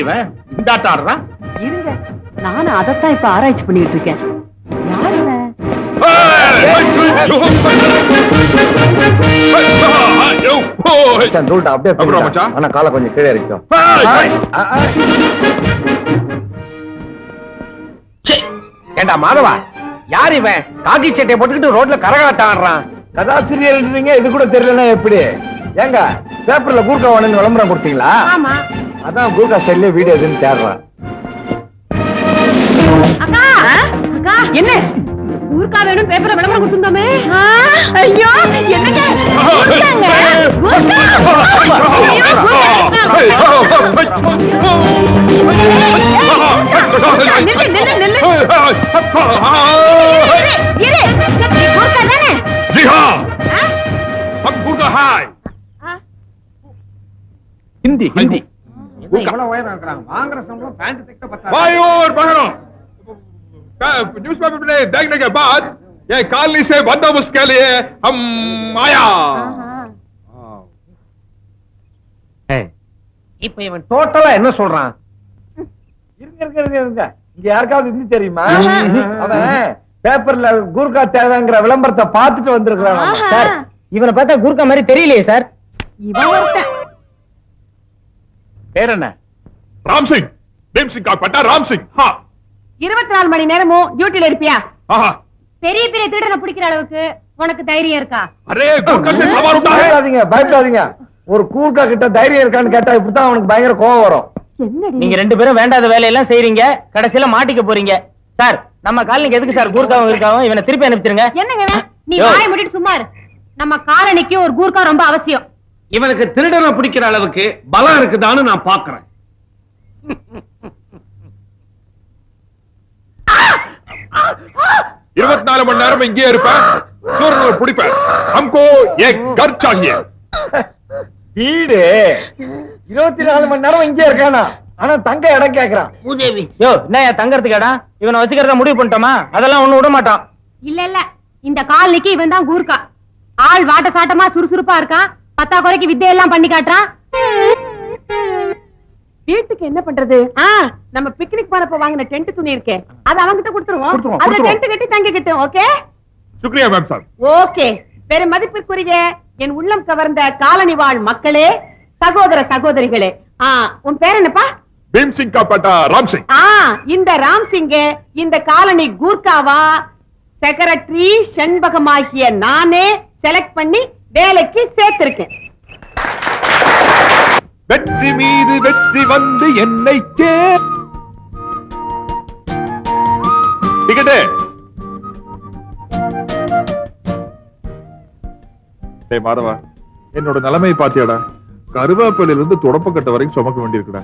யாரு இவன் இந்த ஆட்டம் ஆடுறான்? இருங்க நானும் அதைத்தான் இப்ப ஆராய்ச்சி பண்ணிட்டு இருக்கேன். யார் இவன்? மச்சான் தூள்டா அப்படியே அப்புறம் பிடிடா. மச்சான்? ஆனா காலை கொஞ்சம் கீழே இருக்கும் ஏண்டா மாதவா? யார் இவன்? காக்கி சட்டையை போட்டுக்கிட்டு ரோட்ல கரகாட்டம் ஆடுறான். கதாசிரியர்ன்றீங்க இது கூட தெரியலன்னா எப்படி? ஏங்க பேப்பர்ல கூர்க்கா வேணும்னு விளம்பரம் கொடுத்தீங்களா ஆமா அதான் கூர்க்கா ஸ்டைல்ல வீடியோ எதுன்னு தேடுறேன் அக்கா அக்கா என்ன ஊர்க்கா வேணும் பேப்பர்ல விளம்பரம் கொடுத்துருந்தோமே ஐயோ என்னங்க ஊர்க்காங்க. ஊர்க்கா. ஐயோ, ஊர்க்கா. ஹிந்தி ஹிந்தி எவ்வளவு உயரம் இருக்கிறாங்க வாங்குற சம்பளம் பேண்ட் தைக்க பத்தாது भाइयों और बहनों न्यूज पेपर में देखने के बाद ये कॉलोनी से बंदोबस्त के लिए हम आया இப்ப இவன் டோட்டலா என்ன சொல்றான் இருங்க இருங்க இருங்க இருங்க இங்க யாருக்காவது ஹிந்தி தெரியுமா அவன் பேப்பர்ல கூர்க்கா தேவைங்கிற விளம்பரத்தை பார்த்துட்டு வந்திருக்கிறான் சார், இவனை பார்த்தா குறுக்க மாதிரி தெரியலையே சார் இவன் ஒருத்தன். பேர் என்ன? ராம்சிங் பீம்சிங் காக்பட்டா ராம்சிங் ஹா. இருபத்தி நாலு மணி நேரமும் டியூட்டில இருப்பியா? ஆஹா. பெரிய பெரிய திருடனை பிடிக்கிற அளவுக்கு உனக்கு தைரியம் இருக்கா? அரே கோக்கல் சவார் உட்டா பயப்படாதீங்க பயப்படாதீங்க. ஒரு கூர்க்கா கிட்ட தைரியம் இருக்கான்னு கேட்டா இப்படிதான் உனக்கு பயங்கர கோவம் வரும். என்னடி? நீங்க ரெண்டு பேரும் வேண்டாத வேலையெல்லாம் செய்றீங்க. கடைசியில மாட்டிக்க போறீங்க. சார் நம்ம காலனிக்கு எதுக்கு சார் கூர்க்காவும் இருக்காவும்? இவனை திருப்பி அனுப்பிச்சிருங்க. என்னங்க நீ வாய் முடிட்டு சும்மா நம்ம காலனிக்கு ஒரு கூர்க்கா ரொம்ப அவசியம். இவனுக்கு திருடனை பிடிக்கிற அளவுக்கு பலம் இருக்குதான்னு நான் பாக்குறேன் இருபத்தி நாலு மணி நேரம் இங்கே இருப்பேன். சூரனை பிடிப்பேன். அம்கோ ஏ கர் வீடு. இருபத்தி நாலு மணி நேரம் இங்கே இருக்கானா? ஆனா தங்க இடம் கேக்குறான். பூதேவி. யோ என்ன தங்கறதுக்கு இடம் இவனை வச்சுக்கிறத முடிவு பண்ணிட்டோமா? அதெல்லாம் ஒண்ணு விட மாட்டான். இல்ல இல்ல. இந்த காலிக்கு இவன் தான் கூர்க்கா. ஆள் வாட்ட சாட்டமா சுறுசுறுப்பா இருக்கான். பத்தா குறைக்கு வித்தையெல்லாம் பண்ணி காட்டுறான். வீட்டுக்கு என்ன பண்றது? நம்ம பிக்னிக் போனப்ப வாங்கின டென்ட் துணி இருக்கு. அது அவங்கிட்ட கொடுத்துருவோம். அதுல டென்ட் கட்டி தங்கிக்கிட்டோம் ஓகே? சுக்ரியா மேம் சார். ஓகே. பெரும் மதிப்பிற்குரிய என் உள்ளம் கவர்ந்த காலனி வாழ் மக்களே சகோதர சகோதரிகளே. உன் பேர் என்னப்பா? பீம் சிங் காப்பாட்டா ராம் சிங் இந்த ராம் சிங்க இந்த காலனி கூர்காவா செக்ரட்டரி செண்பகமாகிய நானே செலக்ட் பண்ணி வேலைக்கு சேர்த்திருக்கேன். வெற்றி மீது வெற்றி வந்து என்னை சே டிக்கெட்டு. டேய் மாதவா என்னோட நிலைமை பாத்தியாடா. கருவேப்பிலையில இருந்து தொடப்பக்கட்ட வரைக்கும் சுமக்க வேண்டியிருக்குடா.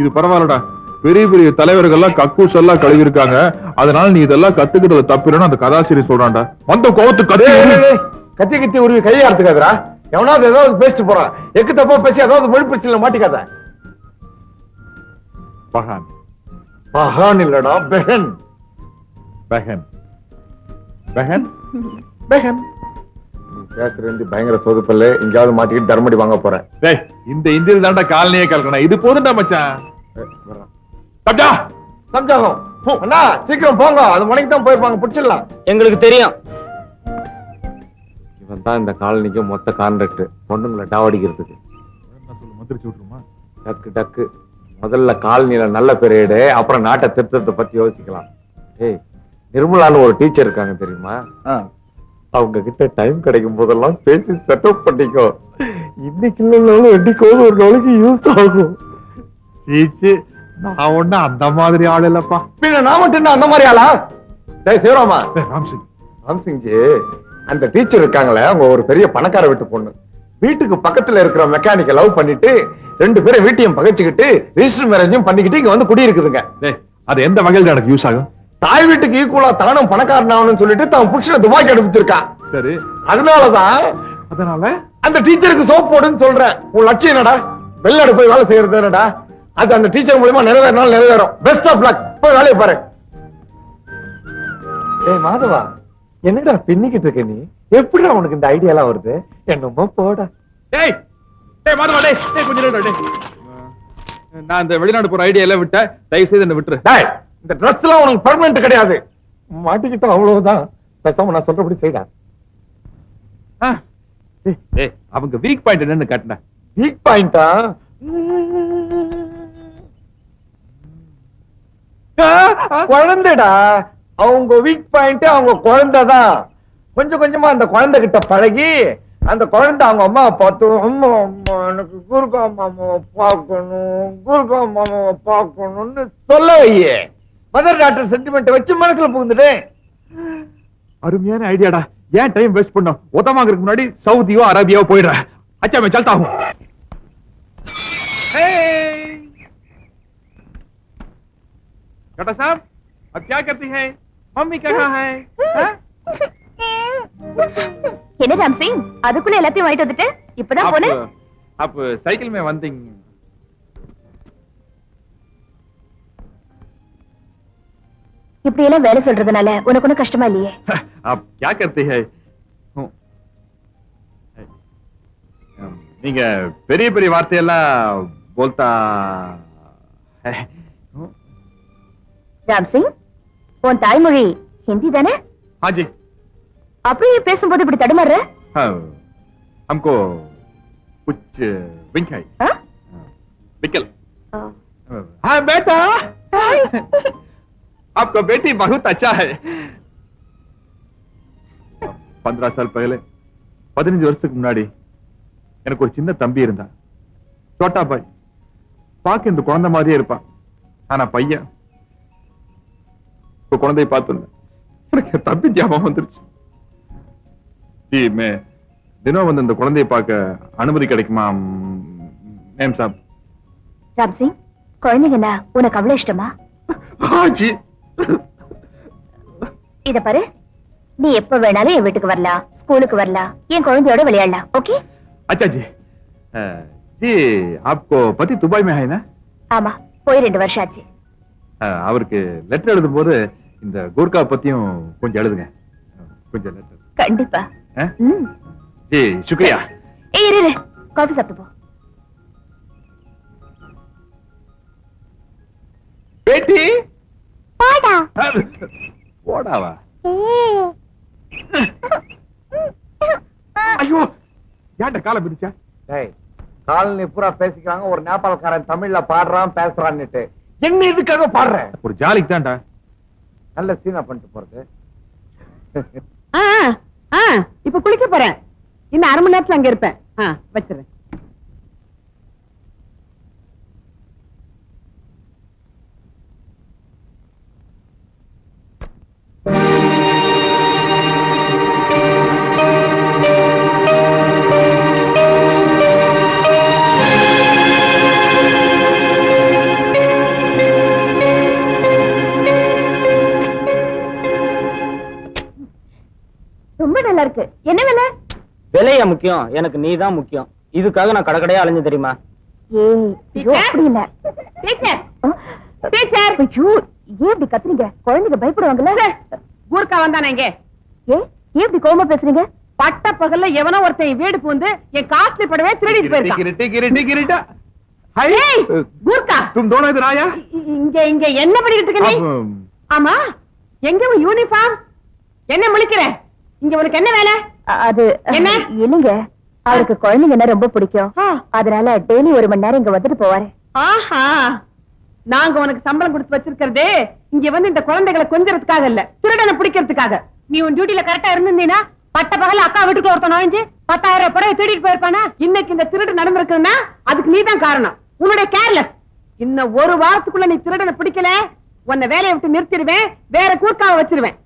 இது பரவாயில்லடா. பெரிய பெரிய தலைவர்கள்லாம் கக்கூஸ் எல்லாம் கழுவி இருக்காங்க அதனால நீ இதெல்லாம் கத்துக்கிட்டது தப்பில்லைன்னு அந்த கதாசிரியர் சொல்றான்டா. வந்த கோவத்து கத்தி கத்தி உருவி கையை அறுத்துக்காதரா எவனாவது ஏதாவது பேசிட்டு போறான் எக்கு தப்பா பேசி ஏதாவது மொழி பிரச்சனை மாட்டிக்காத. பகான். மகான் இல்லடா பெஹன் பெஹன் பெஹன் பெஹன் நீ பேசுற ஹிந்தி பயங்கர சொதுப்பல்ல எங்கேயாவது மாட்டிக்கிட்டு தர்மடி வாங்க போறேன் டேய் இந்த இந்தியில் தாண்டா காலனியே கலக்கணும். இது போதும்டா மச்சான். சப்ஜா! சம்ஜாகம் அண்ணா சீக்கிரம் போங்க. அது மணிக்கு தான் போயிருப்பாங்க. பிடிச்சிடலாம். எங்களுக்கு தெரியும். இவன் தான் இந்த காலனிக்கு மொத்த கான்ட்ராக்ட் பொண்ணுங்களை டாவடிக்கிறதுக்கு டக்கு டக்கு. முதல்ல காலனில நல்ல பீரியடு அப்புறம் நாட்டை திருத்தத்தை பத்தி யோசிக்கலாம். ஏய் நிர்மலான்னு ஒரு டீச்சர் இருக்காங்க தெரியுமா? அவங்க கிட்ட டைம் கிடைக்கும் போதெல்லாம் பேசி செட்டப் பண்ணிக்கோ. இன்னைக்கு இல்லைனாலும் என்னைக்கோது ஒரு நாளைக்கு யூஸ் ஆகும். சீச்சு நான் ஒண்ணு அந்த மாதிரி ஆள் இல்லப்பா. பின்ன நான் மட்டும் என்ன அந்த மாதிரி ஆளா? டேய் சிவராமா. டேய், ராம்சிங். ராம்சிங்ஜி அந்த டீச்சர் இருக்காங்களே அவங்க ஒரு பெரிய பணக்கார வீட்டு பொண்ணு. வீட்டுக்கு பக்கத்துல இருக்கிற மெக்கானிக்க லவ் பண்ணிட்டு ரெண்டு பேரும் வீட்டையும் பகைச்சுக்கிட்டு ரிஜிஸ்டர் மேரேஜும் பண்ணிக்கிட்டு இங்க வந்து குடியிருக்குதுங்க. டேய் அது எந்த வகையில் எனக்கு யூஸ் ஆகும்? தாய் வீட்டுக்கு ஈக்குவலா தானும் பணக்காரன் ஆகணும்னு சொல்லிட்டு தான் புருஷனை துபாய்க்கு அனுப்பிச்சிருக்கான். சரி. அதனாலதான் அதனால? அந்த டீச்சருக்கு சோப் போடுன்னு சொல்றேன். உன் லட்சியம் என்னடா? வெளிநாடு போய் வேலை செய்யறது என்னடா? அது அந்த டீச்சர் மூலமா நிறைவேறினாலும் நிறைவேறும். பெஸ்ட் ஆஃப் லக் போய் வேலையை பாரு. ஏய் மாதவா. என்னடா பின்னிக்கிட்டு இருக்க நீ? எப்படிடா உனக்கு இந்த ஐடியா எல்லாம் வருது? என்னமோ போடா. டேய் டேய் மாதவா டேய் டேய் கொஞ்சம் நேரம் டேய். நான் இந்த வெளிநாடு போற ஐடியா எல்லாம் விட்டேன் தயவு செய்து என்ன விட்டுரு. டேய் இந்த Dress எல்லாம் உனக்கு பெர்மனன்ட் கிடையாது. மாட்டிக்கிட்டா அவ்வளவுதான். பேசாம நான் சொல்றபடி செய்டா. ஏய், அவங்க வீக் பாயிண்ட் என்னன்னு காட்டினேன் வீக் பாயிண்டா குழந்தைடா. அவங்க வீக் பாயிண்ட் அவங்க குழந்தைதான் கொஞ்சம் கொஞ்சமா அந்த குழந்தை கிட்ட பழகி அந்த குழந்தை அவங்க அம்மாவை பார்த்து அம்மா அம்மா எனக்கு குருக்கா மாமாவை பார்க்கணும் குருக்கா மாமாவை பார்க்கணும்னு சொல்ல வையே மதர் டாக்டர் சென்டிமெண்ட் வச்சு மனசுல புகுந்துட்டு அருமையான ஐடியாடா ஏன் டைம் வேஸ்ட் பண்ணோம் உதவாங்கிறதுக்கு முன்னாடி சவுதியோ அரேபியாவோ போயிடுறேன் अच्छा मैं चलता हूँ छोटा साहब अब क्या करती है मम्मी कहाँ है हाँ? என்ன ராம்சிங் அதுக்குள்ள எல்லாத்தையும் வாங்கிட்டு வந்துட்டு இப்பதான் போனேன் आप आप साइकिल में वंदिंग இப்படி எல்லாம் வேலை சொல்றதுனால உனக்கு ஒண்ணும் கஷ்டமா இல்லையே आप क्या करते हैं हूँ. हम्म, நீங்க பெரிய பெரிய வார்த்தையெல்லாம் போல்தா है. हूँ. ராம்சிங் உன் தாய்மொழி ஹிந்தி தானே हाँ जी அப்படியே பேசும்போது இப்படி தடுமாறுற हाँ, हमको कुछ विंक है ஆ? विकल ஆ. हाँ बेटा आपका बेटी बहुत अच्छा है पंद्रह साल पहले பதினஞ்சு வருஷத்துக்கு முன்னாடி எனக்கு ஒரு சின்ன தம்பி இருந்தான் சோட்டா பாய் பார்க்க இந்த குழந்தை மாதிரியே இருப்பான் ஆனா பையன் இப்ப குழந்தையை பார்த்தோன்னு எனக்கு என் தம்பி ஞாபகம் வந்துருச்சு ஜி மே தினம் வந்து இந்த குழந்தையை பார்க்க அனுமதி கிடைக்குமா மேம் சாப் ராம்சிங் குழந்தைங்கன்னா உனக்கு அவ்வளவு இஷ்டமா हाँ जी இத பாரு நீ எப்ப வேணாலும் என் வீட்டுக்கு வரலாம் ஸ்கூலுக்கு வரலாம் என் குழந்தையோட விளையாடலாம் ஓகே अच्छा जी अ, जी आपको पति दुबई में है ना ஆமா போய் ரெண்டு வருஷம் ஆச்சு அ, அவருக்கு லெட்டர் எழுதும் போது இந்த கூர்கா பத்தியும் கொஞ்சம் எழுதுங்க. கொஞ்சம் லெட்டர் கண்டிப்பா. ஜி சுக்ரியா. ஏய் இரு, இரு. காஃபி சாப்பிட்டு போ. பேட்டி? பாடா. போடாவா? ஐயோ ஏன்டா காலை பிடிச்சா? டேய் காலனி பூரா பேசிக்கிறாங்க. ஒரு நேபாளக்காரன் தமிழ்ல பாடுறான் பேசுறான்னுட்டு. என்ன இதுக்காக பாடுறேன் ஒரு ஜாலிக்கு தான்டா. நல்ல சீனா பண்ணிட்டு போறது. ஆ, ஆ, இப்ப குளிக்க போறேன். இன்னும் அரை மணி நேரத்துல அங்க இருப்பேன். ஆ, விலையா முக்கியம்? எனக்கு நீ தான் முக்கியம். இதுக்காக நான் கடக்கடையா அலைஞ்சு தெரியுமா? பட்ட பகல்ல எவனோ ஒருத்தன் வீடு பூந்து என் காஸ்ட்லி படவே திருடிட்டு போயிருக்கான். இங்க இங்க என்ன பண்ணிட்டு ஆமா. எங்க யூனிஃபார்ம் என்ன முழிக்கிற? இங்க உனக்கு என்ன வேலை? அது என்ன? இல்லைங்க. அவருக்கு குழந்தைங்கன்னா ரொம்ப பிடிக்கும். அதனால டெய்லி ஒரு மணி நேரம் இங்க வந்துட்டு போவாரு. ஆஹா. நாங்க உனக்கு சம்பளம் கொடுத்து வச்சிருக்கிறதே இங்க வந்து இந்த குழந்தைகளை கொஞ்சறதுக்காக இல்ல திருடனை பிடிக்கிறதுக்காக. நீ உன் டியூட்டில கரெக்டா இருந்திருந்தீனா பட்ட பகல அக்கா வீட்டுக்கு ஒருத்தன் நுழைஞ்சு பத்தாயிரம் ரூபாய் புடவை திருடிட்டு போயிருப்பானா? இன்னைக்கு இந்த திருடு நடந்திருக்குன்னா அதுக்கு நீதான் காரணம். உன்னுடைய கேர்லெஸ் இன்னும் ஒரு வாரத்துக்குள்ள நீ திருடனை பிடிக்கல உன்னை வேலையை விட்டு நிறுத்திடுவேன் வேற கூர்க்காவை வச்சிருவேன்.